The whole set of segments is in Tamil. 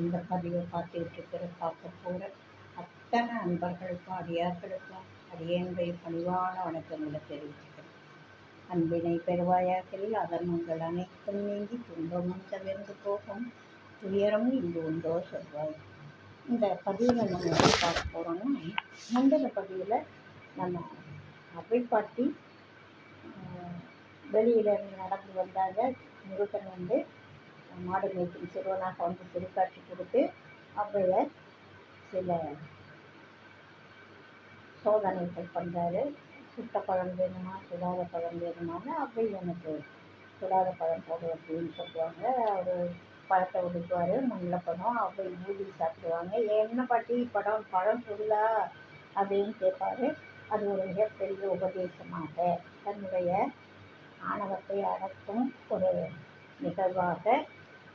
இந்த பதிவை பார்த்துக்கிட்டு இருக்கிற பார்க்க போகிற அத்தனை அன்பர்களுக்கும் அடியார்களுக்கும் அடியனுடைய பணிவான வணக்கங்களை தெரிவிச்சுக்கிறேன். அன்பினை பெறுவாயாக்களில் அதர்மங்கள் அனைத்தும் நீங்கி துன்பமும் தவிர்ந்து போகும். துயரமும் இங்கு உண்டோ சொல்வாய். இந்த பதிவில் நம்ம எப்படி பார்க்க போகிறோம்னா முந்தின பதிவில் நம்ம அவை பாட்டி வெளியில் நடந்து வந்தாங்க. முருகன் வந்து மாடு மேய்க்கும் சிறுவனாக வந்து திருக்காட்சி கொடுத்து அவைய சில சோதனைகள் பண்ணுறாரு சுட்ட பழம் வேணுமா சுடாத பழம் வேணுமான்னு அவை எனக்கு சுடாத பழம் போடு அப்படின்னு சொல்லுவாங்க. அவர் பழத்தை ஒதுக்குவார் மண்ணில் பழம் அவை ஊதி சாப்பிடுவாங்க. என்ன பாட்டி படம் பழம் சுடலா அப்படின்னு கேட்பாரு. அது ஒரு மிகப்பெரிய உபதேசமாக தன்னுடைய ஆணவத்தை அடக்கும் ஒரு நிகழ்வாக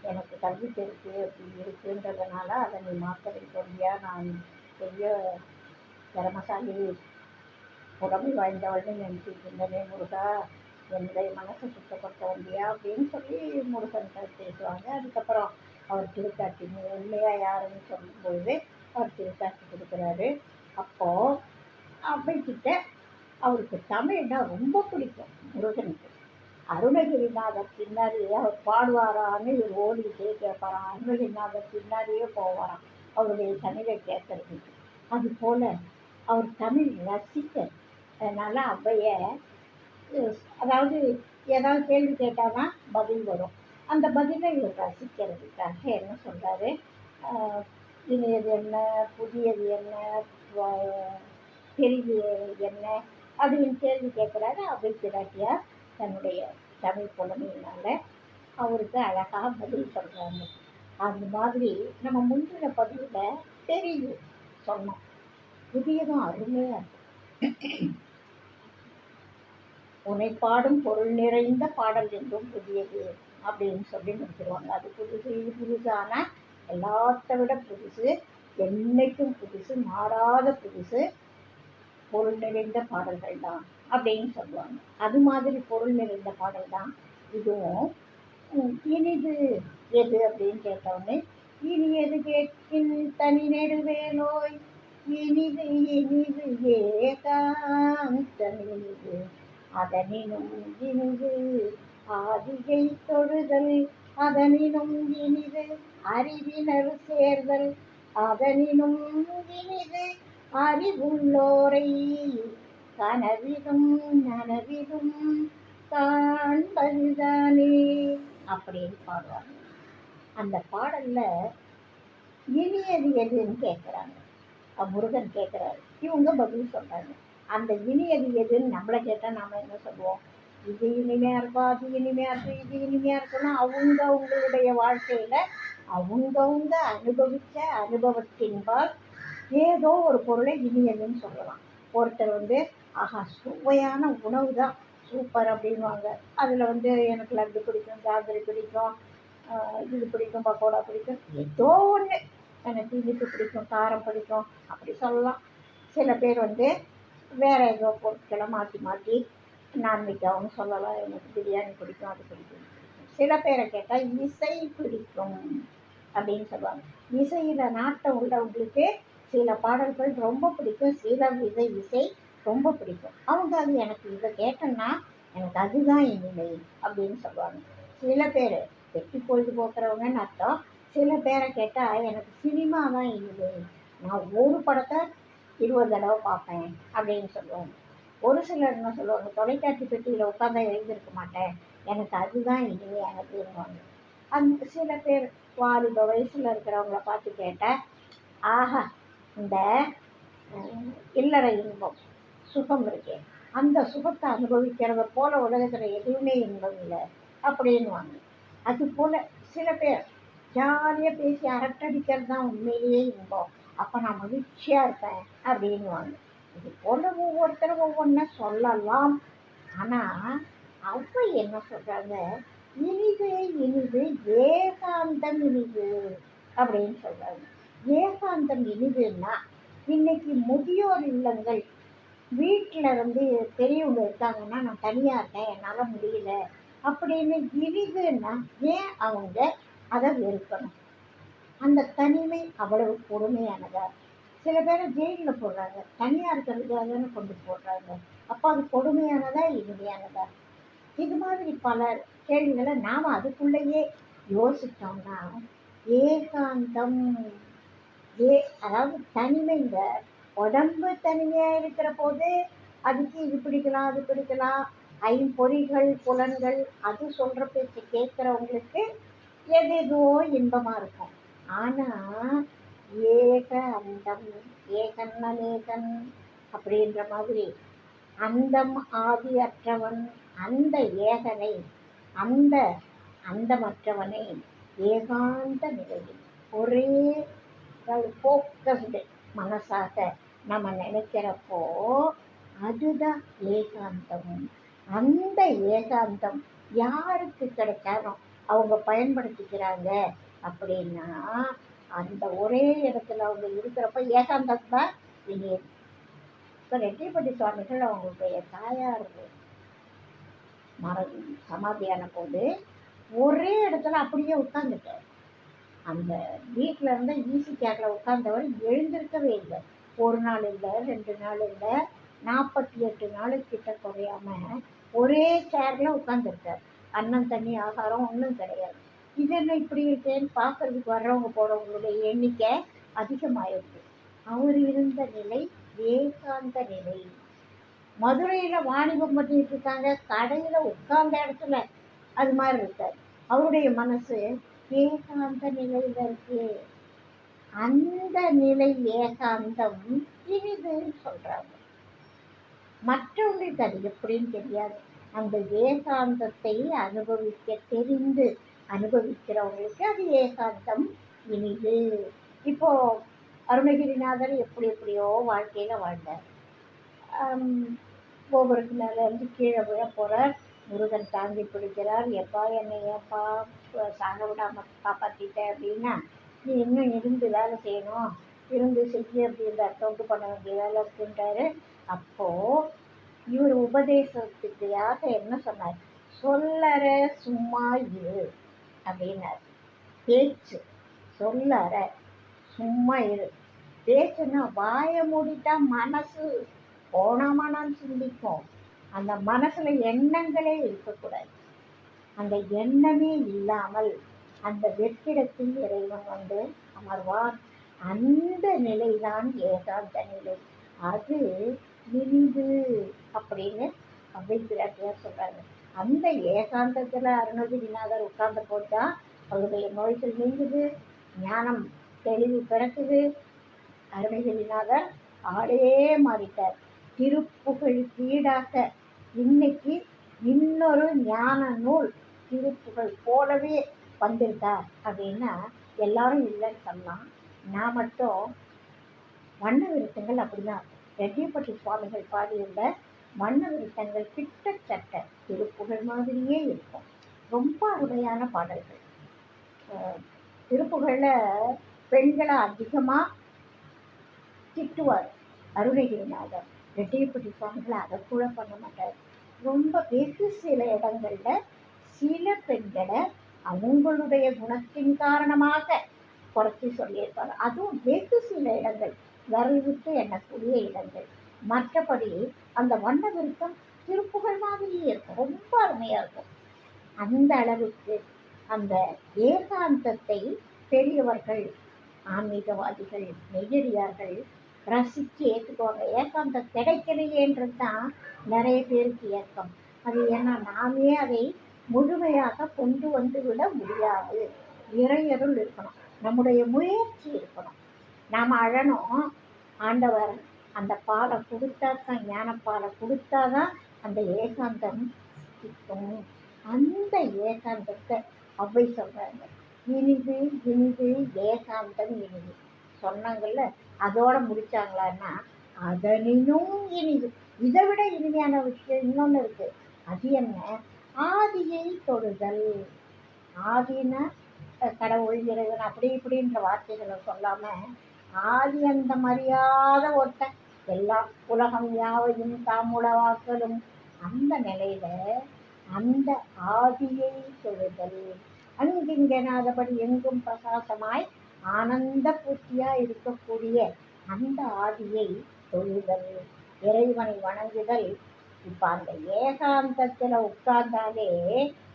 எனக்கு கல்வி தெரிப்பு அப்படி இருக்குன்றதுனால அதை நீ மாற்ற வைக்க நான் பெரிய திறமசாலி உடம்பு வாய்ந்தவள்னு நினச்சிட்டு இருந்தனே முருகா. என்னுடைய மனசை சுத்தப்படுத்த வந்தியா? அப்படின்னு சொல்லி முருகன் பேசுவாங்க. அதுக்கப்புறம் அவர் திருக்காட்சி நீ உண்மையாக யாருன்னு சொல்லும்போது அவர் திருத்தாட்டி கொடுக்குறாரு. அப்போது அவைக்கிட்ட அவருக்கு தமிழ்னா ரொம்ப பிடிக்கும் முருகனுக்கு. அருணகிரிநாதர் பின்னாடியே அவர் பாடுவாரான்னு இவர் ஓடிக்கிட்டே கேட்பாராம். அருணகிரிநாதர் பின்னாடியே போவாராம். அவருடைய தமிழை கேட்கறதுக்கு அதுபோல் அவர் தமிழ் ரசிக்க அதனால் அவைய அதாவது ஏதாவது கேள்வி கேட்டால் தான் பதில் வரும். அந்த பதிலை இவர் ரசிக்கிறதுக்காக என்ன சொல்கிறாரு இனியது என்ன? புதியது என்ன? பெரியது என்ன? அப்படின்னு கேள்வி கேட்குறாரு அவை பிராட்டியார் தன்னுடைய தமிழ் புலமையினால் அவருக்கு அழகாக பதில் சொல்கிறாங்க அந்த மாதிரி நம்ம முந்தின பதிவில் தெரியும் சொன்னோம். புதியதும் அருமையாக இருக்கும் பாடும் பொருள் நிறைந்த பாடல் என்றும் புதியது அப்படின்னு சொல்லி முடிச்சிருவாங்க. அது புதுசு இது புதுசான எல்லாத்த விட புதுசு என்னைக்கும் புதுசு மாறாத புதுசு பொருள் நிறைந்த பாடல்கள் தான். அப்படின்னு சொல்லுவாங்க. அது மாதிரி பொருள் நிறைந்த பாடல் தான் இதுவும். இனிது எது அப்படின்னு கேட்டவுடனே இனி எது கேட்கின் தனி நெடுவேலோய் இனிது இனிது ஏகாந்தமினிது அதனினும் இனிது ஆதிகை தொழுதல் அதனினும் இனிது அறிவினர் சேர்தல் அதனினும் இனிது அறிவுள்ளோரை கனவிலும் நனவிலும் காண்பதுதானே அப்படின்னு பாடுவாங்க. அந்த பாடல்ல இனியது எதுன்னு கேட்குறாங்க முருகன் கேட்குறாரு இவங்க பதில் சொல்கிறாங்க அந்த இனியது எதுன்னு நம்மளை கேட்டால் நாம் என்ன சொல்லுவோம்? இது இனிமையாக இருக்கும் அது இனிமையாக இருக்கும் இது இனிமையாக இருக்குன்னா அவங்க அவங்களுடைய வாழ்க்கையில் அவங்கவுங்க அனுபவித்த அனுபவத்தின்பால் ஏதோ ஒரு பொருளை இனியதுன்னு சொல்லலாம். ஒருத்தர் வந்து ஆஹா சுவையான உணவு தான் சூப்பர் அப்படின்வாங்க அதில் வந்து எனக்கு லட்டு பிடிக்கும் ஜாங்கிரி பிடிக்கும் இது பிடிக்கும் பக்கோடா பிடிக்கும். ஏதோ ஒன்று எனக்கு இனிப்பு பிடிக்கும் காரம் பிடிக்கும் அப்படி சொல்லலாம். சில பேர் வந்து வேறு ஏதோ பொருட்களை மாற்றி மாற்றி நான்வெஜ்ஜாகவும் சொல்லலாம். எனக்கு பிரியாணி பிடிக்கும் அது பிடிக்கும் சில பேரை கேட்டால் இசை பிடிக்கும் அப்படின்னு சொல்லுவாங்க. இசையில் நாட்டம் உள்ளவங்களுக்கு சில பாடல்கள் ரொம்ப பிடிக்கும். சில விதை இசை ரொம்ப பிடிக்கும். அவங்க அது எனக்கு இதை கேட்டேன்னா எனக்கு அதுதான் இனிமை அப்படின்னு சொல்லுவாங்க. சில பேர் வெட்டி பொழுது போக்குறவங்கன்னு அர்த்தம். சில பேரை கேட்டால் எனக்கு சினிமா தான் இல்லை நான் ஒரு படத்தை இருபது தடவை பார்ப்பேன் அப்படின்னு சொல்லுவாங்க. ஒரு சிலர் என்ன சொல்லுவாங்க தொலைக்காட்சி பெட்டியில் உட்காந்தா எழுந்திருக்க மாட்டேன். எனக்கு அதுதான் இல்லை அப்படின்வாங்க அந்த சில பேர் வாலிப வயசில் இருக்கிறவங்கள பார்த்து கேட்டால் ஆஹா இந்த இல்லற இன்பம். சுகம் இருக்கு. அந்த சுகத்தை அனுபவிக்கிறத போல உலகத்தில் எதுவுமே இன்பம் இல்லை அப்படின்வாங்க அது போல் சில பேர் ஜாலியாக பேசி அரட்டடிக்கிறது தான் உண்மையிலேயே இன்பம். அப்போ நான் மகிழ்ச்சியாக இருப்பேன் அப்படின்வாங்க இது போல் ஒவ்வொருத்தரும் ஒவ்வொன்றா சொல்லலாம். ஆனால் அவங்க என்ன சொல்கிறாங்க இனிது இனிது ஏகாந்தம் இனிது அப்படின்னு சொல்கிறாங்க ஏகாந்தம் இனிதுன்னா இன்னைக்கு முதியோர் இல்லங்கள் வீட்டில் வந்து பெரியவங்க இருக்காங்கன்னா நான் தனியாக இருக்கேன் என்னால் முடியல. அப்படின்னு இருக்குன்னா ஏன் அவங்க அதை வெறுக்கணும்? அந்த தனிமை அவ்வளவு கொடுமையானதா? சில பேரை ஜெயிலில் போடுறாங்க. தனியாக இருக்கிறதுக்காக தானே கொண்டு போடுறாங்க. அப்போ அது கொடுமையானதா இனிமையானதா? இது மாதிரி பல கேள்விகளை நாம் அதுக்குள்ளேயே யோசித்தோம்னா ஏகாந்தம் ஏ அதாவது தனிமைங்க உடம்பு தனிமையாக இருக்கிற போது அதுக்கு இது பிடிக்கலாம் அது பிடிக்கலாம். ஐம்பொறிகள் புலன்கள் அது சொல்கிற பேச்சு கேட்குறவங்களுக்கு எது எதுவோ இன்பமாக இருக்கும். ஆனால் ஏக அந்தம் ஏகன் அநேகன் அப்படின்ற மாதிரி அந்தம் ஆதி அற்றவன் அந்த ஏகனை அந்த அந்தமற்றவனை ஏகாந்த நிலையில் ஒரே ஃபோக்கஸ்டு மனசாக நம்ம நினைக்கிறப்போ அதுதான் ஏகாந்தம். அந்த ஏகாந்தம் யாருக்கு கிடைச்சாலும் அவங்க பயன்படுத்திக்கிறாங்க அப்படின்னா அந்த ஒரே இடத்துல அவங்க இருக்கிறப்ப ஏகாந்தம் தான் இனியது இப்போ ரெட்டிப்பட்டி சுவாமிகள் அவங்களுடைய தாயார் மர சமாதியான போது ஒரே இடத்துல அப்படியே உட்காந்துட்டார் அந்த வீட்டில் இருந்த ஈசி கேட்டில் உட்கார்ந்தவர் எழுந்திருக்கவே இல்லை. ஒரு நாள் இல்லை ரெண்டு நாள் இல்லை நாற்பத்தி எட்டு நாளுக்கிட்ட குறையாம ஒரே சேரில் உட்காந்துருக்கார் அன்னம் தண்ணி ஆகாரம் ஒன்றும் கிடையாது. இது என்ன இப்படி இருக்கேன்னு பார்க்கறதுக்கு வர்றவங்க போகிறவங்களுடைய எண்ணிக்கை அதிகமாயிருக்கு. அவர் இருந்த நிலை ஏகாந்த நிலை. மதுரையில் வாணிபம் பண்ணிட்டு இருக்காங்க. கடையில் உட்கார்ந்த இடத்துல அது மாதிரி இருக்கார். அவருடைய மனசு ஏகாந்த நிலையில் இருக்கு. அந்த நிலை ஏகாந்தம் இனிதுன்னு சொல்றாங்க. மற்றவங்களுக்கு அது எப்படின்னு தெரியாது. அந்த ஏகாந்தத்தை அனுபவிக்க தெரிந்து அனுபவிக்கிறவங்களுக்கு அது ஏகாந்தம் இனிது. இப்போ அருணகிரிநாதர் எப்படி எப்படியோ வாழ்க்கையில் வாழ்ந்தார். கோபுரத்து மேல இருந்து கீழே விழ போகிறார் முருகன் தாங்கி பிடிக்கிறார். எப்பா என்னை ஏப்பா சாக விடாமல் காப்பாற்றிட்டேன் அப்படின்னா நீ இன்னும் இருந்து வேலை செய்யணும்? இருந்து செய்ய அப்படின்ற தொண்டு பண்ண வேண்டிய வேலை இருக்குன்றாரு. அப்போது இவர் உபதேசத்துக்காக என்ன சொன்னார்? சொல்லற சும்மா இரு அப்படின்னார். பேச்சு. சொல்லற சும்மா இரு. பேச்சுன்னா வாயை மூடிட்டா மனசு போன மனம் சிந்திக்கும். அந்த மனசில் எண்ணங்களே இருக்கக்கூடாது. அந்த எண்ணமே இல்லாமல் அந்த வெற்றிடத்தில் இறைவன் வந்து அமர்வான் அந்த நிலைதான் ஏகாந்த நிலை. அது இனிது அப்படின்னு அவ்வைப்பிராட்டியார் சொல்றாங்க அந்த ஏகாந்தத்தில் அருணகிரிநாதர் உட்கார்ந்து போட்டால் அவருடைய நோய்கள் நீங்குது ஞானம் தெளிவு பிறக்குது. அருணகிரிநாதர் ஆளே மாறிட்டார். திருப்புகழுக்கு ஈடாக இன்னைக்கு இன்னொரு ஞான நூல் திருப்புகள் போலவே வந்திருக்கா அப்படின்னா எல்லாரும் இல்லைன்னு சொல்லலாம். நான் மட்டும் வண்ண விருத்தங்கள் அப்படிதான். ரெட்டியப்பட்டி சுவாமிகள் பாடியிருந்த வண்ண விருத்தங்கள் கிட்டத்தட்ட திருப்புகழ் மாதிரியே இருக்கும். ரொம்ப அருமையான பாடல்கள். திருப்புகழில் பெண்களை அதிகமாக திட்டுவார் அருணகிரிநாதர். ரெட்டியப்பட்டி சுவாமிகளை அதை கூட பண்ண மாட்டார். ரொம்ப வெகு சில இடங்களில் சில பெண்களை அவங்களுடைய குணத்தின் காரணமாக குறைச்சி சொல்லியிருப்பார். அதுவும் வெகு சில இடங்கள் விரல் விட்டு எண்ணக்கூடிய இடங்கள். மற்றபடி அந்த வண்ண விருத்தம் திருப்புகழ் மாதிரியே இருக்கும். ரொம்ப அருமையா இருக்கும். அந்த அளவுக்கு அந்த ஏகாந்தத்தை பெரியவர்கள் ஆன்மீகவாதிகள் மெய்யடியார்கள் ரசித்து ஏற்றுக்குவாங்க ஏகாந்தம் கிடைக்கலையேன்றது தான் நிறைய பேருக்கு ஏக்கம். அது ஏன்னா நாமே அதை முழுமையாக கொண்டு வந்து விட முடியாது. இறையருள் இருக்கணும். நம்முடைய முயற்சி இருக்கணும். நாம் அழணும். ஆண்டவர் அந்த பாலை கொடுத்தா தான் ஞானப்பாலை கொடுத்தா தான் அந்த ஏகாந்தம் சிக்கும் அந்த ஏகாந்தத்தை அவை சொல்கிறாங்க இனிது இனிது ஏகாந்தம் இனிது. சொன்னாங்கல்ல அதோட முடிச்சாங்களான்னா அதனினும் இனிது. இதை விட இனிமையான விஷயம் இன்னொன்று இருக்குது அது என்ன? ஆதியை தொழுதல் ஆதினா கடவுள் இறைவன் அப்படி இப்படின்ற வார்த்தைகளை சொல்லாம ஆதி அந்த மரியாத ஒருத்தன். எல்லாம் உலகம் யாவையும் தாமுளவாக்கலும் அந்த நிலையில அந்த ஆதியை தொழுதல் அங்கிங்கனாதபடி எங்கும் பிரகாசமாய் ஆனந்த பூர்த்தியா இருக்கக்கூடிய அந்த ஆதியை தொழுதல். இறைவனை வணங்குதல் இப்ப அந்த ஏகாந்தத்துல உட்கார்ந்தாலே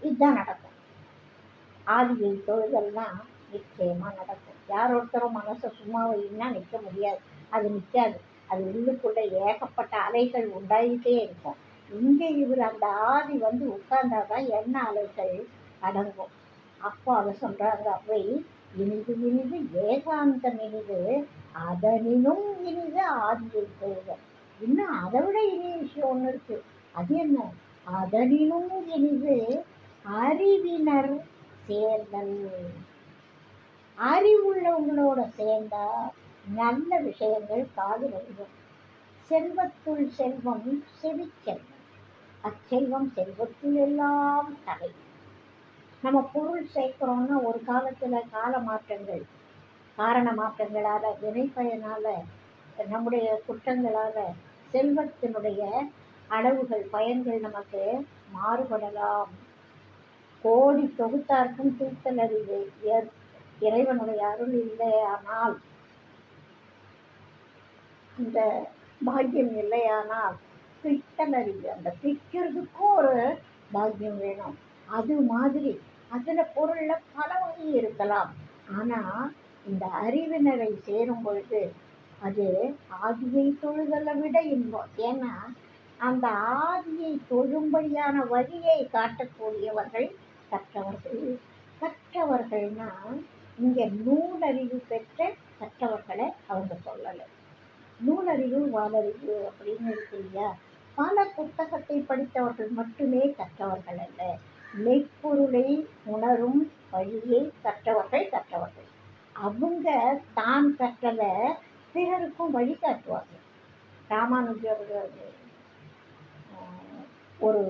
இதுதான் நடக்கும். ஆதியில் தொழுதெல்லாம் நிச்சயமா நடக்கும். யார் ஒருத்தரும் மனசை சும்மா வைன்னா நிற்க முடியாது. அது நிற்காது அது உள்ளுக்குள்ள ஏகப்பட்ட அலைகள் உண்டாயிட்டே இருக்கும். இங்கே இவர் அந்த ஆதி வந்து உட்கார்ந்தாதான் என்ன அலைகள் அடங்கும். அப்போ அதை சொல்றாங்க அவை இனிது இனிது ஏகாந்தம் இனிது அதனினும் இனிது ஆதியை தொழுதல். இன்னும் அதை விட இனிய விஷயம் ஒன்று இருக்கு. அது என்ன? அதனினும் இனிது அறிவினர் சேர்தல் அறிவுள்ளவங்களோட சேர்ந்தா நல்ல விஷயங்கள் காது விழும் செல்வத்துள் செல்வம் செவிச்செல்வம். அச்செல்வம் செல்வத்துள் எல்லாம் தலை. நம்ம பொருள் சேர்க்கிறோம்னா ஒரு காலத்துல கால மாற்றங்கள் காரண மாற்றங்களால வினை நம்முடைய குற்றங்களால செல்வத்தினுடைய அளவுகள் பயன்கள் நமக்கு மாறுபடலாம். கோடி தொகுத்தார்க்கும் தூத்தல் அறிவு. இறைவனுடைய அருள் இல்லையானால் அந்த பாக்கியம் இல்லையானால் திட்டலறிவு அறிவு. அந்த திக்கிறதுக்கும் ஒரு பாக்கியம் வேணும். அது மாதிரி அதில் பொருளில் பல வகை இருக்கலாம். ஆனால் இந்த அறிவினரை சேரும் பொழுது அது ஆதியை தொழுதலை விட இன்பம். ஏன்னா அந்த ஆதியை தொழும்படியான வழியை காட்டக்கூடியவர்கள் கற்றவர்கள். கற்றவர்கள்னா இங்கே நூலறிவு பெற்ற கற்றவர்களை அவங்க சொல்லலை. நூலறிவு வாலறிவு அப்படின்னு இருக்கு இல்லையா? பல புத்தகத்தை படித்தவர்கள் மட்டுமே கற்றவர்கள் அல்ல. மெய்ப்பொருளை உணரும் வழியை கற்றவர்கள் கற்றவர்கள். அவங்க தான் கற்றதை பிறருக்கும் வழிகாட்டுவார்கள் ராமானுஜர் ஆஹ், ஒரு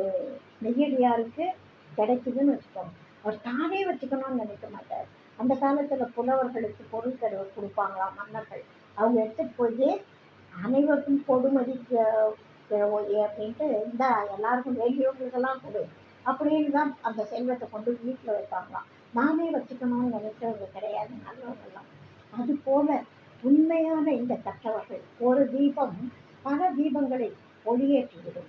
நெகிழியாருக்கு கிடைக்குதுன்னு வச்சுக்கோங்க. அவர் தானே வச்சுக்கணும்னு நினைக்க மாட்டார். அந்த காலத்தில் புலவர்களுக்கு பொருள் கருவ கொடுப்பாங்களாம் மன்னர்கள். அவங்க எடுத்துட்டு போய் அனைவருக்கும் கொடுமதி அப்படின்ட்டு இந்த எல்லாருக்கும் வேண்டியவங்களுக்கெல்லாம் கொடு. அப்படின்னு தான் அந்த செல்வத்தை கொண்டு வீட்டில் வைப்பாங்களாம். நானே வச்சுக்கணும்னு நினைச்சவங்க கிடையாது நல்லவங்கெல்லாம். அது போல உண்மையான இந்த கற்றவர்கள். ஒரு தீபம் பல தீபங்களை ஒளியேற்றிவிடும்.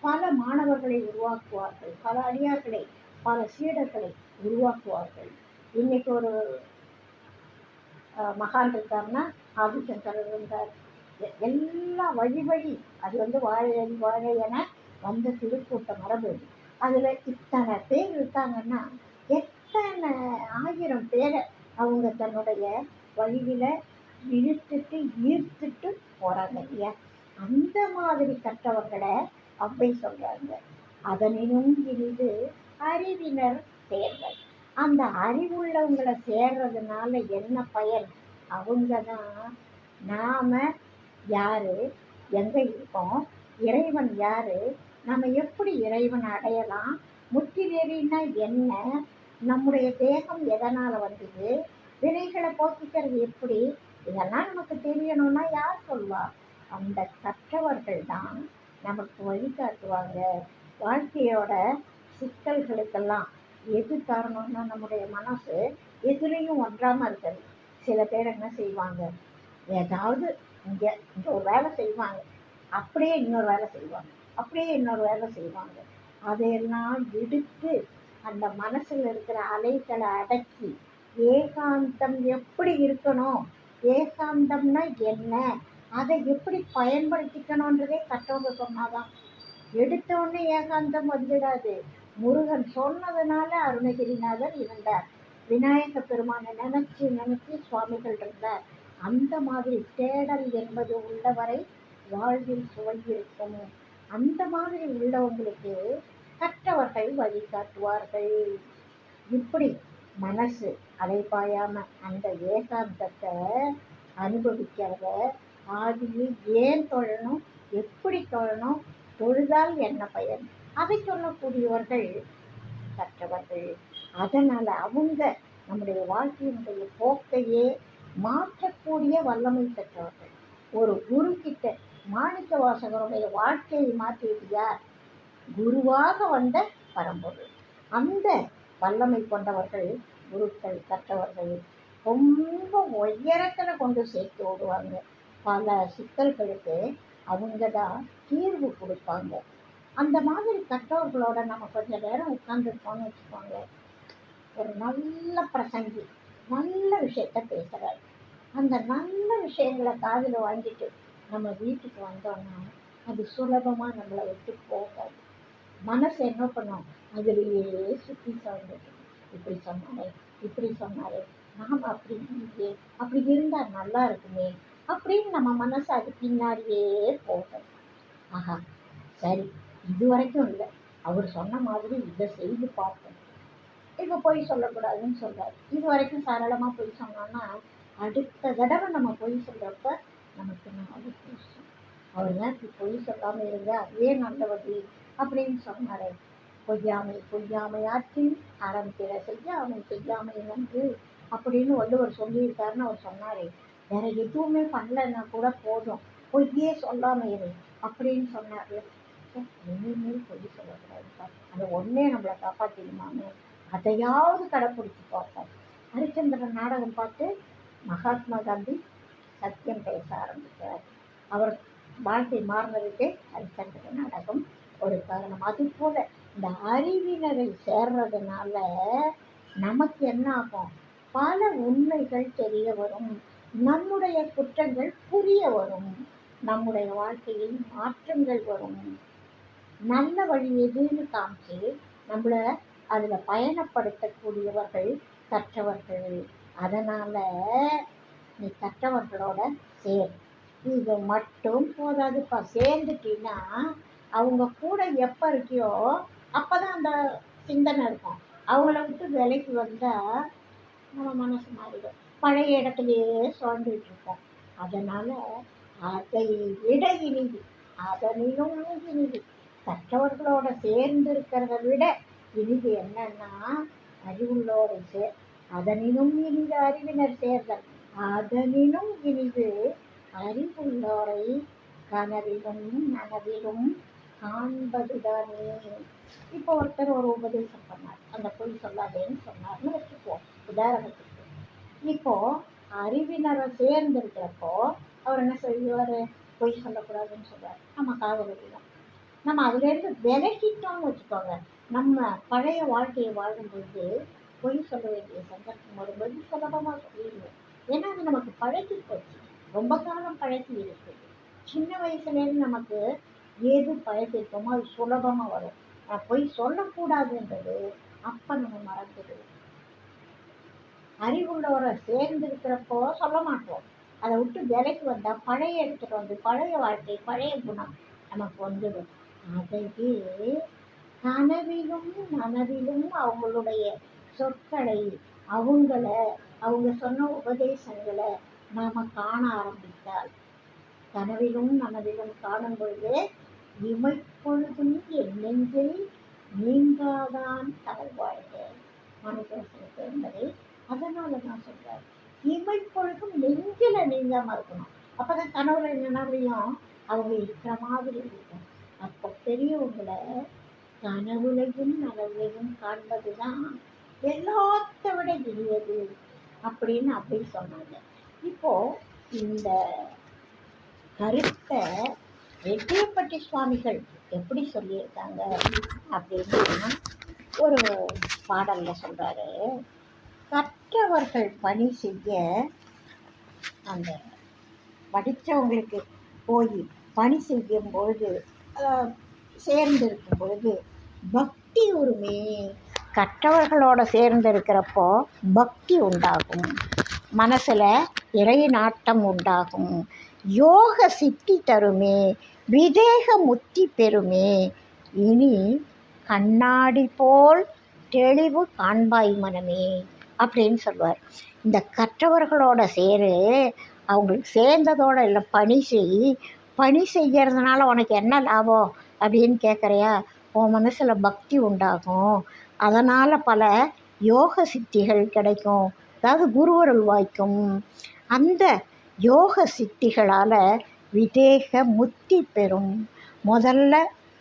பல மாணவர்களை உருவாக்குவார்கள். பல அடியார்களை பல சீடர்களை உருவாக்குவார்கள். இன்னைக்கு ஒரு மகான் இருக்காருன்னா ஆதிசங்கர் இருந்தார். எ- எல்லா வழி வழி அது வந்து வாழை வாழை என வந்த திருக்கூட்ட மரபு. அதுல இத்தனை பேர் இருக்காங்கன்னா எத்தனை ஆயிரம் பேரை அவங்க தன்னுடைய வழியில இழுத்துட்டு ஈர்த்துட்டு போறாங்க இல்லையா? அந்த மாதிரி கற்றவர்களை அப்படி சொல்றாங்க. அதனினும் இருந்து அறிவினர் சேர்தல் அந்த அறிவுள்ளவங்களை சேர்றதுனால என்ன பயன்? அவங்க தான் நாம யாரு? எங்க இருக்கோம்? இறைவன் யாரு? நம்ம எப்படி இறைவன் அடையலாம்? முற்றிவேறினா என்ன? நம்முடைய தேகம் எதனால வந்தது? வினைகளை போக்கிக்கிறது எப்படி? இதெல்லாம் நமக்கு தெரியணும்னா யார் சொல்வா? அந்த கற்றவர்கள் தான் நமக்கு வழிகாட்டுவாங்க வாழ்க்கையோட சிக்கல்களுக்கெல்லாம் எது காரணம்னா நம்முடைய மனசு எதுலேயும் ஒன்றாமல் இருக்கிறது. சில பேர் என்ன செய்வாங்க? ஏதாவது இங்கே இங்க ஒரு வேலை செய்வாங்க. அப்படியே இன்னொரு வேலை செய்வாங்க. அப்படியே இன்னொரு வேலை செய்வாங்க. அதையெல்லாம் எடுத்து அந்த மனசில் இருக்கிற அலைகளை அடக்கி ஏகாந்தம் எப்படி இருக்கணும்? ஏகாந்தம்னா என்ன? அதை எப்படி பயன்படுத்திக்கணுன்றதே கற்றவங்க சொன்னாதான் எடுத்தோடனே ஏகாந்தம் வந்துடாது. முருகன் சொன்னதுனால அருணகிரிநாதர் இருந்தார். விநாயக பெருமானை நினைச்சு நினைச்சு சுவாமிகள் இருந்தார். அந்த மாதிரி தேடல் என்பது உள்ளவரை வாழ்வில் சுவை இருக்கும் அந்த மாதிரி உள்ளவங்களுக்கு கற்றவர்கள் வழிகாட்டுவார்கள். இப்படி மனசு அலைபாயாம அந்த ஏகாந்தத்தை அனுபவிக்கிறத ஆதியை ஏன் தொழணும்? எப்படி தொழணும்? தொழுதால் என்ன பயன்? அதை சொல்லக்கூடியவர்கள் கற்றவர்கள். அதனால் அவங்க நம்முடைய வாழ்க்கையினுடைய போக்கையே மாற்றக்கூடிய வல்லமை பெற்றவர்கள். ஒரு குரு கிட்ட மாணிக்க வாசகருடைய வாழ்க்கையை மாற்றியது யார்? குருவாக வந்த பரம்பொருள். அந்த வல்லமை கொண்டவர்கள் குருக்கள் கற்றவர்கள். ரொம்ப உயரத்தில் கொண்டு சேர்த்து விடுவாங்க. பல சிக்கல்களுக்கு அவங்க தான் தீர்வு கொடுப்பாங்க. அந்த மாதிரி கற்றவர்களோட நம்ம கொஞ்ச நேரம் உட்காந்துருக்கோம்னு வச்சுக்கோங்க ஒரு நல்ல பிரசங்கி நல்ல விஷயத்த பேசுகிறார் அந்த நல்ல விஷயங்களை காதில் வாங்கிட்டு நம்ம வீட்டுக்கு வந்தோம்னா அது சுலபமாக நம்மளை விட்டு போகாது. மனசு என்ன பண்ணும்? அதிலேயே சுற்றி சார்ந்துட்டு இப்படி சொன்னாரே இப்படி சொன்னாரே நாம் அப்படி இல்லையே அப்படி இருந்தால் நல்லா இருக்குமே அப்படின்னு நம்ம மனசு அது பின்னாடியே போகும். ஆஹா சரி இது வரைக்கும் இல்லை. அவர் சொன்ன மாதிரி இதை செய்து பார்ப்போம். இப்போ பொய் சொல்லக்கூடாதுன்னு சொல்கிறார் இது வரைக்கும் சரளமாக பொய் சொன்னோன்னா அடுத்த தடவை நம்ம பொய் சொல்கிறப்ப நமக்கு நாலு பேசும் அவர் ஏன் இப்படி பொய் சொல்லாமல் இருந்தால் அதுவே நல்ல வழி அப்படின்னு சொன்னாரே. பொய்யாமை பொய்யாமை ஆற்றின் அறம் பிற செய்யாமை செய்யாமை நன்று அப்படின்னு வள்ளுவர் சொல்லியிருக்காருன்னு அவர் சொன்னாரே. வேற எதுவுமே பண்ணலைன்னா கூட போதும். பொய்யே சொல்லாமல் இரு அப்படின்னு சொன்னாரு. இனிமேல் பொய் சொல்லக்கூடாதுப்பா அது ஒன்றே நம்மளை காப்பாற்றிடுமான்னு அதையாவது கடைப்பிடிச்சு பார்ப்போம். ஹரிச்சந்திரன் நாடகம் பார்த்து மகாத்மா காந்தி சத்தியம் பேச ஆரம்பிக்கிறார். அவர் வாழ்க்கை மாறினதுக்கு ஹரிச்சந்திர நாடகம் ஒரு காரணம். அது போல இந்த அறிவினரை சேர்றதுனால நமக்கு என்ன ஆகும்? பல உண்மைகள் தெரிய வரும். நம்முடைய குற்றங்கள் புரிய வரும். நம்முடைய வாழ்க்கையில் மாற்றங்கள் வரும். நல்ல வழி எதுன்னு காமிச்சு நம்மளை அதில் பயணப்படுத்தக்கூடியவர்கள் கற்றவர்கள். அதனால் நீ கற்றவர்களோட சேர். இது மட்டும் போதாதுப்பா. சேர்ந்துட்டீங்கன்னா அவங்க கூட எப்போ இருக்கியோ அப்போ தான் அந்த சிந்தனை இருக்கும். அவங்கள விட்டு விலைக்கு வந்தால் நம்ம மனசு மாறிடும். பழைய இடத்துலையே சுழண்டுட்டு இருப்போம். அதனால் அதை விட இனிது அதனிலும் இனிது. கற்றவர்களோட சேர்ந்து இருக்கிறத விட இனிது என்னன்னா அறிவுள்ளோடு சேர் அதனினும் இனிது அறிவினர் சேர்தல் அதனினும் இனிது அறிவுள்ளோரை கனவிலும் நனவிலும் காண்பதுதானே? இப்போ ஒருத்தர் ஒரு உபதேசம் பண்ணார். அந்த பொய் சொல்லாதேன்னு சொன்னார்னு வச்சுக்குவோம் உதாரணத்துக்கு. இப்போ அறிவினரை சேர்ந்திருக்கிறப்போ அவர் என்ன சொல்லுவார் பொய் சொல்லக்கூடாதுன்னு சொல்றாரு. நம்ம காதலிக்கலாம் நம்ம அதுலேருந்து விலகிட்டோம்னு வச்சுக்கோங்க. நம்ம பழைய வாழ்க்கையை வாழும்பொழுது பொய் சொல்ல வேண்டிய சந்தர்ப்பம் வரும்போது சுலபமாக சொல்லிடுவோம் ஏன்னா அது நமக்கு பழகி போச்சு ரொம்ப காலம் பழகி இருக்கு. சின்ன வயசுலேருந்து நமக்கு எது பழகிருக்கோமோ அது சுலபமாக வரும். நான் போய் சொல்லக்கூடாதுன்றது அப்போ நம்ம மறந்துடுவோம். அறிவுள்ளவரை சேர்ந்து இருக்கிறப்போ சொல்ல மாட்டோம். அதை விட்டு விலைக்கு வந்தால் பழைய எடுத்துகிட்டு வந்து பழைய வாழ்க்கை பழைய குணம் நமக்கு வந்துடும். அதையே கனவிலும் நனவிலும் அவங்களுடைய சொற்களை அவங்கள அவங்க சொன்ன உபதேசங்களை நாம் காண ஆரம்பித்தால் கனவிலும் நனவிலும் காணும் பொழுது இமைப்பொழுதும் என் நெஞ்சில் நீங்காதான் தலை வாழ்க மனுஷனுக்கு என்பதை அதனால தான் சொல்கிறார் இமைப்பொழுதும் நெஞ்சில நீங்காமல் இருக்கணும். அப்பதான் கனவுல நினைவையும் அவங்க இருக்கிற மாதிரி இருக்கும். அப்போ பெரியவங்களை கனவுலையும் நனவுலையும் காண்பதுதான் எல்லாத்த விட இனியது அப்படின்னு அப்படி சொன்னாங்க. இப்போ இந்த கருத்தை ரெட்டியப்பட்டி சுவாமிகள் எப்படி சொல்லியிருக்காங்க அப்படின்னா ஒரு பாடலில் சொல்கிறாரு கற்றவர்கள் பணி செய்ய அந்த படித்தவங்களுக்கு போய் பணி செய்யும் பொழுது சேர்ந்திருக்கும் சேர்ந்து இருக்கும் பொழுது பக்தி உரிமை கற்றவர்களோட சேர்ந்து இருக்கிறப்போ பக்தி உண்டாகும். மனசில் இறை நாட்டம் உண்டாகும். யோக சித்தி தருமே விதேக முத்தி பெறுமே. இனி கண்ணாடி போல் தெளிவு காண்பாய் மனமே அப்படின்னு சொல்லுவார் இந்த கற்றவர்களோட சேரு அவங்களுக்கு சேர்ந்ததோட இல்லை பணி செய் பணி செய்கிறதுனால உனக்கு என்ன லாபம் அப்படின்னு கேட்குறியா உன் மனசில் பக்தி உண்டாகும். அதனால் பல யோக சித்திகள் கிடைக்கும். அதாவது குருவருள் வாய்க்கும். அந்த யோக சித்திகளால் விதேக முத்தி பெறும். முதல்ல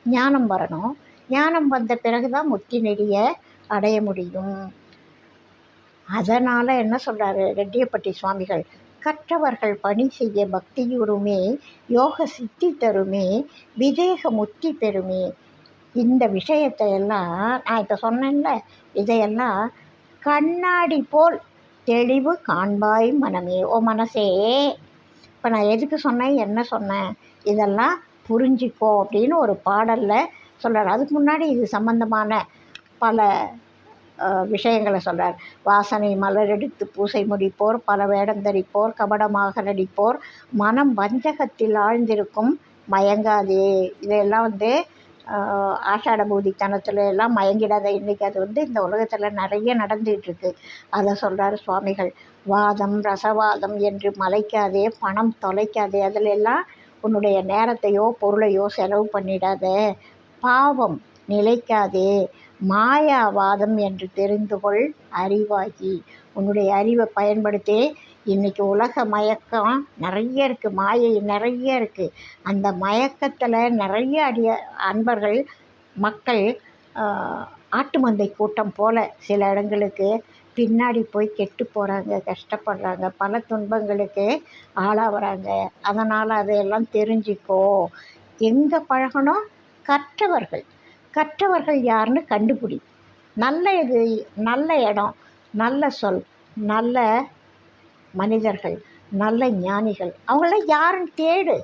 ஞானம் வரணும். ஞானம் வந்த பிறகு தான் முத்தி நெறிய அடைய முடியும். அதனால் என்ன சொல்கிறாரு ரெட்டியப்பட்டி சுவாமிகள்? கற்றவர்கள் பணி செய்ய பக்தியுருமே யோக சித்தி தருமே விதேக முத்தி பெறுமே. இந்த விஷயத்தை எல்லாம் நான் இப்போ சொன்னேன்ல இதையெல்லாம் கண்ணாடி போல் தெளிவு காண்பாய் மனமே. ஓ மனசே இப்போ நான் எதுக்கு சொன்னேன் என்ன சொன்னேன்? இதெல்லாம் புரிஞ்சிக்கோ அப்படின்னு ஒரு பாடலில் சொல்கிறார் அதுக்கு முன்னாடி இது சம்பந்தமான பல விஷயங்களை சொல்கிறார் வாசனை மலரெடுத்து பூசை முடிப்போர் பல வேடம் தரிப்போர் கபடமாக நடிப்போர் மனம் வஞ்சகத்தில் ஆழ்ந்திருக்கும் மயங்காதே. இதெல்லாம் வந்து ஆஷாட பூதித்தனத்தில் எல்லாம் மயங்கிடாத இன்றைக்கி அது வந்து இந்த உலகத்தில் நிறைய நடந்துகிட்ருக்கு அதை சொல்கிறார் சுவாமிகள். வாதம் ரசவாதம் என்று மலைக்காதே பணம் தொலைக்காதே அதில் எல்லாம் உன்னுடைய நேரத்தையோ பொருளையோ செலவு பண்ணிடாத. பாவம் நிலைக்காதே மாயாவாதம் என்று தெரிந்து கொள் அறிவாகி. உன்னுடைய அறிவை பயன்படுத்தி இன்றைக்கி உலக மயக்கம் நிறைய இருக்குது மாயை நிறைய இருக்குது அந்த மயக்கத்தில் நிறைய அடிய அன்பர்கள் மக்கள் ஆட்டு மந்தை கூட்டம் போல் சில இடங்களுக்கு பின்னாடி போய் கெட்டு போகிறாங்க கஷ்டப்படுறாங்க பல துன்பங்களுக்கு ஆளாகிறாங்க அதனால் அதையெல்லாம் தெரிஞ்சுக்கோ. எங்கே பழகணும்? கற்றவர்கள். கற்றவர்கள் யாருன்னு கண்டுபிடி. நல்ல இது நல்ல இடம் நல்ல சொல் நல்ல மனிதர்கள் நல்ல ஞானிகள். அவங்களாம் யாருன்னு தேடு.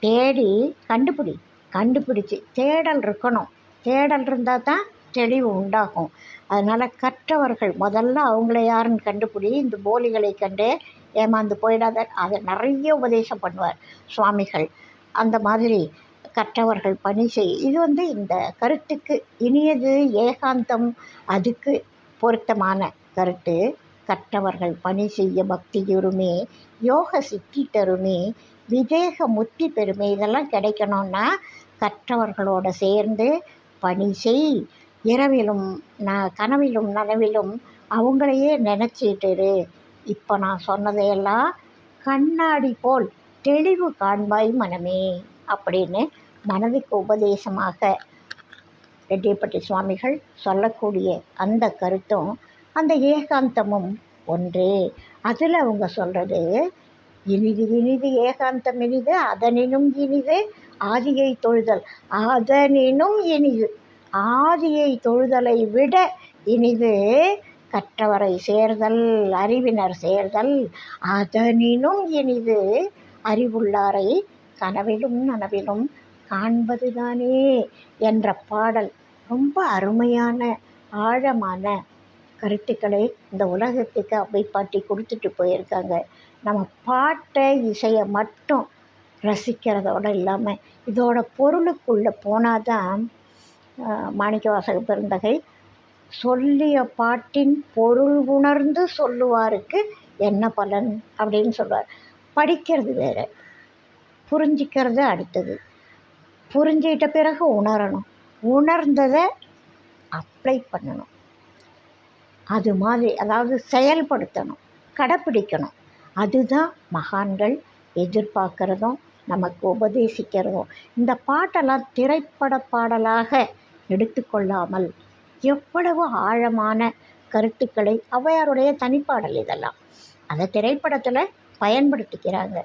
தேடி கண்டுபிடி. கண்டுபிடிச்சி தேடல் இருக்கணும். தேடல் இருந்தால் தான் தெளிவு உண்டாகும். அதனால் கற்றவர்கள் முதல்ல அவங்கள யாருன்னு கண்டுபிடி. இந்த போலிகளை கண்டு ஏமாந்து போயிடாத. அதை நிறைய உபதேசம் பண்ணுவார் சுவாமிகள். அந்த மாதிரி கற்றவர்கள் பணி செய். இது வந்து இந்த கருத்துக்கு இனியது ஏகாந்தம் அதுக்கு பொருத்தமான கருத்து. கற்றவர்கள் பணி செய்ய பக்தியுறுமே யோக சித்தி தருமே விவேக முத்தி பெருமை இதெல்லாம் கிடைக்கணும்னா கற்றவர்களோட சேர்ந்து பணி செய். இரவிலும் நான் கனவிலும் நனவிலும் அவங்களையே நினச்சிட்டுரு இப்போ நான் சொன்னதையெல்லாம் கண்ணாடி போல் தெளிவு காண்பாய் மனமே அப்படின்னு மனதுக்கு உபதேசமாக ரெட்டியப்பட்டி சுவாமிகள் சொல்லக்கூடிய அந்த கருத்தும் அந்த ஏகாந்தமும் ஒன்றே. அதில் அவங்க சொல்கிறது இனிது இனிது ஏகாந்தம் இனிது அதனினும் இனிது ஆதியை தொழுதல் அதனினும் இனிது. ஆதியை தொழுதலை விட இனிது கற்றவரை சேர்தல் அறிவினர் சேர்தல் அதனினும் இனிது. அறிவுள்ளாரை கனவிலும் நனவிலும் காண்பதுதானே என்ற பாடல். ரொம்ப அருமையான ஆழமான கருத்துக்களை இந்த உலகத்துக்கு அவை பாட்டி கொடுத்துட்டு போயிருக்காங்க. நம்ம பாட்டை இசையை மட்டும் ரசிக்கிறதோடு இல்லாமல் இதோட பொருளுக்குள்ளே போனால் தான் மாணிக்கவாசக பெருந்தகை சொல்லிய பாட்டின் பொருள் உணர்ந்து சொல்லுவாருக்கு என்ன பலன் அப்படின்னு சொல்லுவார் படிக்கிறது வேறு புரிஞ்சிக்கிறது அடுத்தது. புரிஞ்சிட்ட பிறகு உணரணும். உணர்ந்ததை அப்ளை பண்ணணும். அது மாதிரி அதாவது செயல்படுத்தணும் கடைப்பிடிக்கணும். அதுதான் மகான்கள் எதிர்பார்க்குறதும் நமக்கு உபதேசிக்கிறதும். இந்த பாட்டெல்லாம் திரைப்பட பாடலாக எடுத்துக்கொள்ளாமல் எவ்வளவு ஆழமான கருத்துக்களை ஔவையாருடைய தனிப்பாடல் இதெல்லாம் அதை திரைப்படத்தில் பயன்படுத்திக்கிறாங்க.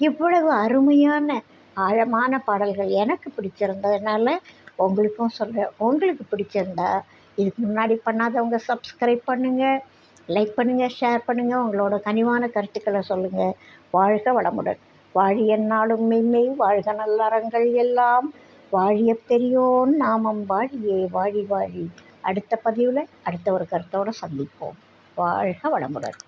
இவ்வளவு அருமையான ஆழமான பாடல்கள் எனக்கு பிடிச்சிருந்ததுனால உங்களுக்கும் சொல்கிறேன் உங்களுக்கு பிடிச்சிருந்தா இதுக்கு முன்னாடி பண்ணாதவங்க சப்ஸ்கிரைப் பண்ணுங்கள் லைக் பண்ணுங்கள் ஷேர் பண்ணுங்கள் உங்களோட கனிவான கருத்துக்களை சொல்லுங்கள் வாழ்க வளமுடன். வாழிய நாளும் மென்மை வாழ்க நல்லறங்கள் எல்லாம். வாழிய பெரியோன் நாமம் வாழியே வாழி வாழி. அடுத்த பதிவில் அடுத்த ஒரு கருத்தோடு சந்திப்போம். வாழ்க வளமுடன்.